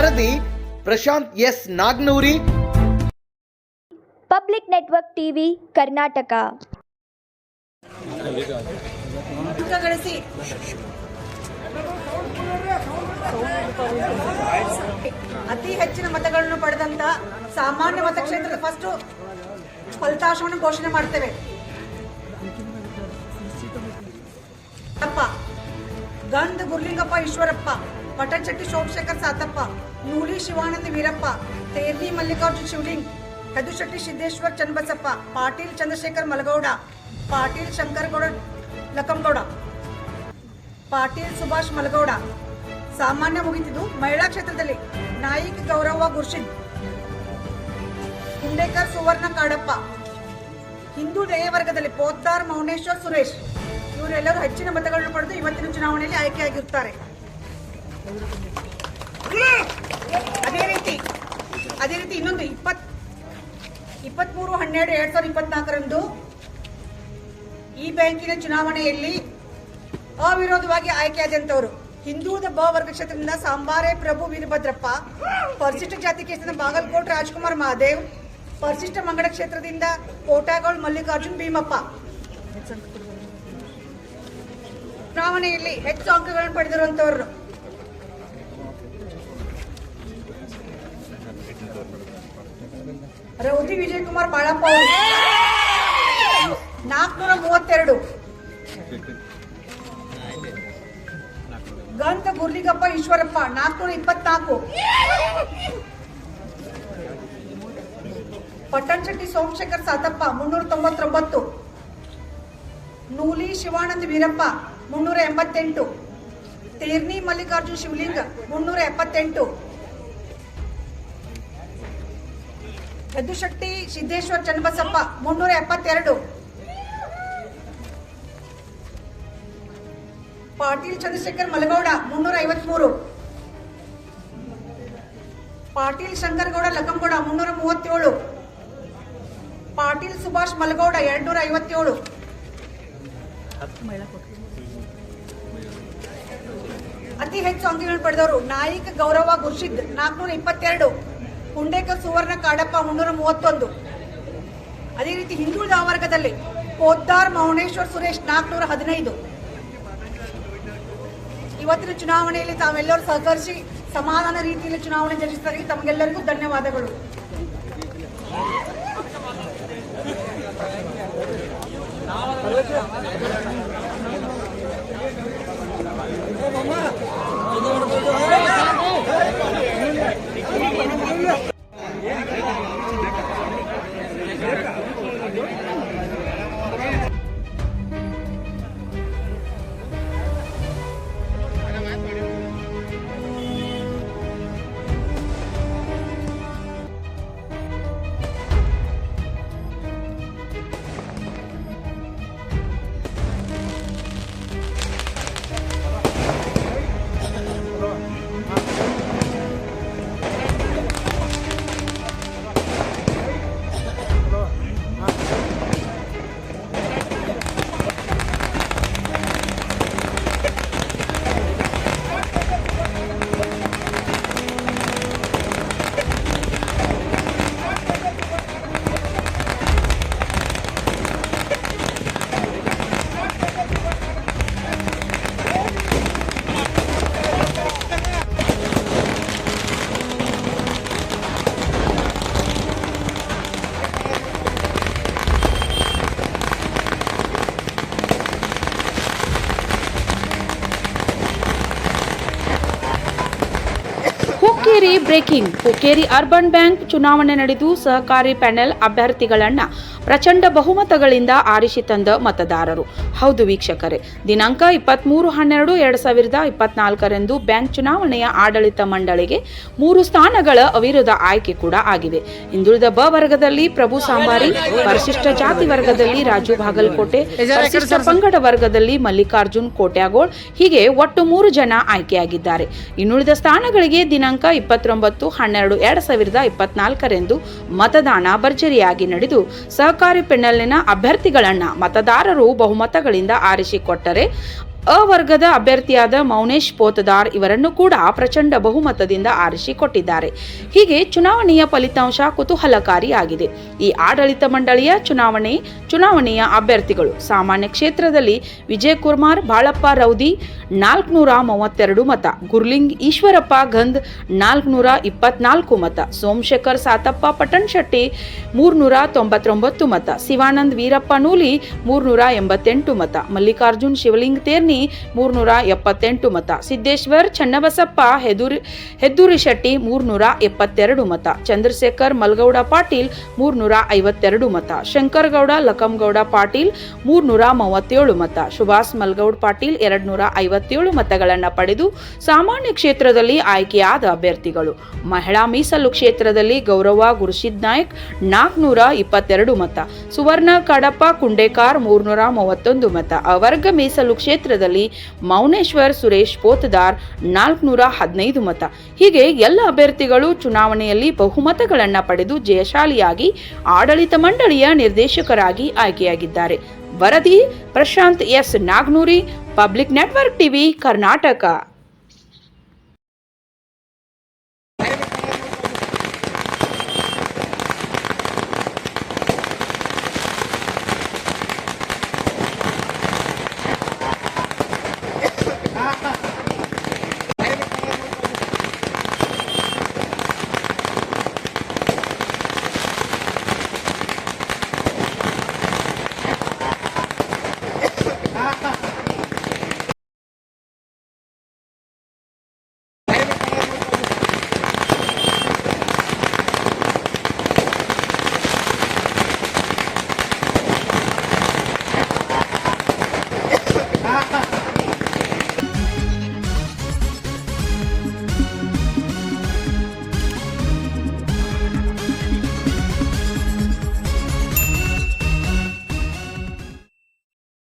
ವರದಿ Prashanth S Nagnoori. Public network TV Karnataka. ಅತಿ ಹೆಚ್ಚಿನ ಮತಗಳನ್ನು ಪಡೆದಂತ ಸಾಮಾನ್ಯ ಮತಕ್ಷೇತ್ರದ ಫಸ್ಟ್ ಫಲಿತಾಂಶವನ್ನು ಘೋಷಣೆ ಮಾಡ್ತೇವೆ. ಅಪ್ಪ ಗಂಧ ಗುರ್ಲಿಂಗಪ್ಪ ಈಶ್ವರಪ್ಪ ಪಟಚಟ್ಟಿ ಸೋಮಶೇಖರ್ ಸಾತಪ್ಪ. ನೂಲಿ ಶಿವಾನಂದ ವೀರಪ್ಪ, ತೇರ್ನಿ ಮಲ್ಲಿಕಾರ್ಜುನ್ ಶಿವಲಿಂಗ್ ಹೆದುಶೆಟ್ಟಿ ಸಿದ್ದೇಶ್ವರ್ ಚನ್ನಬಸಪ್ಪ, ಪಾಟೀಲ್ ಚಂದ್ರಶೇಖರ್ ಮಲಗೌಡ, ಪಾಟೀಲ್ ಶಂಕರಗೌಡ ಲಕ್ಕಂಗೌಡ, ಪಾಟೀಲ್ ಸುಭಾಷ್ ಮಲಗೌಡ. ಸಾಮಾನ್ಯ ಮುಗಿತಿದ್ದು ಮಹಿಳಾ ಕ್ಷೇತ್ರದಲ್ಲಿ ನಾಯಿಕ್ ಗೌರವ ಗುರ್ಷಿದ್ ಹುಂಡೇಕರ್ ಸುವರ್ಣ ಕಾಡಪ್ಪ. ಹಿಂದೂ ದಯ ವರ್ಗದಲ್ಲಿ ಪೋತ್ತಾರ್ ಮೌನೇಶ್ವರ್ ಸುರೇಶ್. ಇವರೆಲ್ಲರೂ ಹೆಚ್ಚಿನ ಮತಗಳನ್ನು ಪಡೆದು ಇವತ್ತಿನ ಚುನಾವಣೆಯಲ್ಲಿ ಆಯ್ಕೆಯಾಗಿರುತ್ತಾರೆ ಅದೇ ರೀತಿ ಅದೇ ರೀತಿ ಇನ್ನೊಂದು ಇಪ್ಪತ್ ಇಪ್ಪತ್ಮೂರು, ಹನ್ನೆರಡು, ಎರಡ್ ಸಾವಿರದ ಇಪ್ಪತ್ನಾಲ್ಕರಂದು ಈ ಬ್ಯಾಂಕಿನ ಚುನಾವಣೆಯಲ್ಲಿ ಅವಿರೋಧವಾಗಿ ಆಯ್ಕೆಯಾದಂತವರು ಹಿಂದೂದ ಬ ವರ್ಗ ಕ್ಷೇತ್ರದಿಂದ ಸಾಂಬಾರೆ ಪ್ರಭು ವೀರಭದ್ರಪ್ಪ, ಪರಿಶಿಷ್ಟ ಜಾತಿ ಕ್ಷೇತ್ರದಿಂದ ಬಾಗಲಕೋಟ್ ರಾಜ್ಕುಮಾರ್ ಮಹಾದೇವ್, ಪರಿಶಿಷ್ಟ ಮಂಗಡ ಕ್ಷೇತ್ರದಿಂದ ಕೋಟಾಗೋಳ್ ಮಲ್ಲಿಕಾರ್ಜುನ್ ಭೀಮಪ್ಪ. ಚುನಾವಣೆಯಲ್ಲಿ ಹೆಚ್ಚು ಅಂಕಗಳನ್ನು ಪಡೆದಿರುವಂತವರು ರೌದಿ ವಿಜಯಕುಮಾರ್, ಬಾಳಪ್ಪ ಅವರು. ನಾಲ್ಕುನೂರ ಮೂವತ್ತೆರಡು. ಗಂತ ಗುರ್ಲಿಗಪ್ಪ, ಈಶ್ವರಪ್ಪ ನಾಲ್ಕುನೂರ ಇಪ್ಪತ್ನಾಲ್ಕು. ಪಟ್ಟಣಶೆಟ್ಟಿ ಸೋಮಶೇಖರ್, ಸಾತಪ್ಪ, ಮುನ್ನೂರ ತೊಂಬತ್ತೊಂಬತ್ತು. ನೂಲಿ, ಶಿವಾನಂದ, ವೀರಪ್ಪ, ಮುನ್ನೂರ ಎಂಬತ್ತೆಂಟು. ತೇರ್ನಿ, ಮಲ್ಲಿಕಾರ್ಜುನ್, ಶಿವಲಿಂಗ, ಮುನ್ನೂರ ಎಪ್ಪತ್ತೆಂಟು. ಯದುಶೆಟ್ಟಿ ಸಿದ್ದೇಶ್ವರ್ ಚನ್ನಬಸಪ್ಪ, ಮುನ್ನೂರ ಎಪ್ಪತ್ತೆರಡು. ಪಾಟೀಲ್ ಚಂದ್ರಶೇಖರ್ ಮಲಗೌಡ, ಮುನ್ನೂರ ಐವತ್ಮೂರು. ಪಾಟೀಲ್ ಶಂಕರಗೌಡ ಲಕ್ಕಂಗೌಡ ಮುನ್ನೂರ ಮೂವತ್ತೇಳು. ಪಾಟೀಲ್ ಸುಭಾಷ್ ಮಲಗೌಡ, ಎರಡ್ನೂರ ಐವತ್ತೇಳು. ಅತಿ ಹೆಚ್ಚು ಅಂಕಗಳು ಪಡೆದವರು ನಾಯಕ ಗೌರವ ಗುರ್ಷಿದ್ ನಾಲ್ಕುನೂರ ಇಪ್ಪತ್ತೆರಡು. ಹುಂಡೇಕರ್ ಸುವರ್ಣ ಕಾಡಪ್ಪ ಮುನ್ನೂರ ಮೂವತ್ತೊಂದು. ಅದೇ ರೀತಿ ಹಿಂದುಳಿದ ವರ್ಗದಲ್ಲಿ ಪೋದ್ದಾರ್ ಮೌನೇಶ್ವರ್ ಸುರೇಶ್ ನಾಲ್ಕುನೂರ ಹದಿನೈದು. ಇವತ್ತಿನ ಚುನಾವಣೆಯಲ್ಲಿ ತಾವೆಲ್ಲರೂ ಸಹಕರಿಸಿ ಸಮಾಧಾನ ರೀತಿಯಲ್ಲಿ ಚುನಾವಣೆ ಜರುಗಿಸಿದ ತಮಗೆಲ್ಲರಿಗೂ ಧನ್ಯವಾದಗಳು. ಬ್ರೇಕಿಂಗ್. ಹುಕ್ಕೇರಿ ಅರ್ಬನ್ ಬ್ಯಾಂಕ್ ಚುನಾವಣೆ ನಡೆದು ಸಹಕಾರಿ ಪ್ಯಾನೆಲ್ ಅಭ್ಯರ್ಥಿಗಳನ್ನ ಪ್ರಚಂಡ ಬಹುಮತಗಳಿಂದ ಆರಿಸಿ ತಂದ ಮತದಾರರು. ಹೌದು ವೀಕ್ಷಕರೇ, ದಿನಾಂಕ ಇಪ್ಪತ್ತ್ಮೂರು ಹನ್ನೆರಡು ಎರಡು ಸಾವಿರದ ಇಪ್ಪತ್ನಾಲ್ಕರಂದು ಬ್ಯಾಂಕ್ ಚುನಾವಣೆಯ ಆಡಳಿತ ಮಂಡಳಿಗೆ ಮೂರು ಸ್ಥಾನಗಳ ಅವಿರೋಧ ಆಯ್ಕೆ ಕೂಡ ಆಗಿವೆ ಹಿಂದುಳಿದ ಬ ವರ್ಗದಲ್ಲಿ ಪ್ರಭು ಸಾಂಬಾರಿ, ಪರಿಶಿಷ್ಟ ಜಾತಿ ವರ್ಗದಲ್ಲಿ ರಾಜು ಬಾಗಲಕೋಟೆ, ಪರಿಶಿಷ್ಟ ಪಂಗಡ ವರ್ಗದಲ್ಲಿ ಮಲ್ಲಿಕಾರ್ಜುನ್ ಕೋಟ್ಯಾಗೋಳ್, ಹೀಗೆ ಒಟ್ಟು ಮೂರು ಜನ ಆಯ್ಕೆಯಾಗಿದ್ದಾರೆ. ಇನ್ನುಳಿದ ಸ್ಥಾನಗಳಿಗೆ ದಿನಾಂಕ ಇಪ್ಪತ್ತೊಂಬತ್ತು ಹನ್ನೆರಡು ಎರಡು ಸಾವಿರದ ಇಪ್ಪತ್ನಾಲ್ಕರಂದು ಮತದಾನ ಭರ್ಜರಿಯಾಗಿ ನಡೆದು ಸಹಕಾರಿ ಪೆನ್ನಲ್ಲಿನ ಅಭ್ಯರ್ಥಿಗಳನ್ನ ಮತದಾರರು ಬಹುಮತಗಳಿಂದ ಆರಿಸಿಕೊಟ್ಟರೆ ಅವರ್ಗದ ಅಭ್ಯರ್ಥಿಯಾದ ಮೌನೇಶ್ ಪೋತದಾರ್ ಇವರನ್ನು ಕೂಡ ಪ್ರಚಂಡ ಬಹುಮತದಿಂದ ಆರಿಸಿಕೊಟ್ಟಿದ್ದಾರೆ. ಹೀಗೆ ಚುನಾವಣೆಯ ಫಲಿತಾಂಶ ಕುತೂಹಲಕಾರಿಯಾಗಿದೆ. ಈ ಆಡಳಿತ ಮಂಡಳಿಯ ಚುನಾವಣೆ, ಚುನಾವಣೆಯ ಅಭ್ಯರ್ಥಿಗಳು ಸಾಮಾನ್ಯ ಕ್ಷೇತ್ರದಲ್ಲಿ ವಿಜಯ್ ಕುರ್ಮಾರ್, ಬಾಳಪ್ಪ, ರೌದಿ, ನಾಲ್ಕುನೂರ ಮೂವತ್ತೆರಡು ಮತ, ಗುರ್ಲಿಂಗ್, ಈಶ್ವರಪ್ಪ ಗಂಧ್, ನಾಲ್ಕುನೂರ ಇಪ್ಪತ್ನಾಲ್ಕು ಮತ, ಸೋಮಶೇಖರ್ ಸಾತಪ್ಪ ಪಟನ್ಶೆಟ್ಟಿ ಮೂರ್ನೂರ ತೊಂಬತ್ತೊಂಬತ್ತು ಮತ, ಶಿವಾನಂದ್ ವೀರಪ್ಪ ನೂಲಿ, ಮೂರ್ನೂರ ಎಂಬತ್ತೆಂಟು ಮತ, ಮಲ್ಲಿಕಾರ್ಜುನ್ ಶಿವಲಿಂಗ್ ತೇರ್ನಿ ಮೂರ್ನೂರ ಎಪ್ಪತ್ತೆಂಟು ಮತ. ಸಿದ್ದೇಶ್ವರ್, ಚನ್ನಬಸಪ್ಪ, ಹೆದುರಿ ಹೆದ್ದೂರಿ ಶೆಟ್ಟಿ ಮೂರ್ನೂರ ಎಪ್ಪತ್ತೆರಡು ಮತ. ಚಂದ್ರಶೇಖರ್, ಮಲ್ಗೌಡ ಪಾಟೀಲ್ ಮೂರ್ನೂರ ಐವತ್ತೆರಡು ಮತ. ಶಂಕರಗೌಡ ಲಕಂಗೌಡ ಪಾಟೀಲ್ ಮೂರ್ನೂರ ಮೂವತ್ತೇಳು ಮತ. ಸುಭಾಷ್ ಮಲ್ಗೌಡ್ ಪಾಟೀಲ್ ಎರಡ್ನೂರ ಐವತ್ತೇಳು ಮತಗಳನ್ನು ಪಡೆದು ಸಾಮಾನ್ಯ ಕ್ಷೇತ್ರದಲ್ಲಿ ಆಯ್ಕೆಯಾದ ಅಭ್ಯರ್ಥಿಗಳು. ಮಹಿಳಾ ಮೀಸಲು ಕ್ಷೇತ್ರದಲ್ಲಿ ಗೌರವ ಗುರುಸಿದ್ ನಾಯಕ್ ನಾಲ್ಕುನೂರ ಇಪ್ಪತ್ತೆರಡು ಮತ. ಸುವರ್ಣ ಕಡಪ ಕುಂಡೇಕಾರ್ ಮೂರ್ನೂರ ಮೂವತ್ತೊಂದು ಮತ. ಅವರ್ಗ ಮೀಸಲು ಕ್ಷೇತ್ರದಲ್ಲಿ ಮೌನೇಶ್ವರ್, ಸುರೇಶ್, ಪೋತದಾರ್, ನಾಲ್ಕುನೂರ ಹದಿನೈದು ಮತ. ಹೀಗೆ ಎಲ್ಲ ಅಭ್ಯರ್ಥಿಗಳು ಚುನಾವಣೆಯಲ್ಲಿ ಬಹುಮತಗಳನ್ನು ಪಡೆದು ಜಯಶಾಲಿಯಾಗಿ ಆಡಳಿತ ಮಂಡಳಿಯ ನಿರ್ದೇಶಕರಾಗಿ ಆಯ್ಕೆಯಾಗಿದ್ದಾರೆ. ವರದಿ, Prashanth S Nagnoori, public network TV, Karnataka.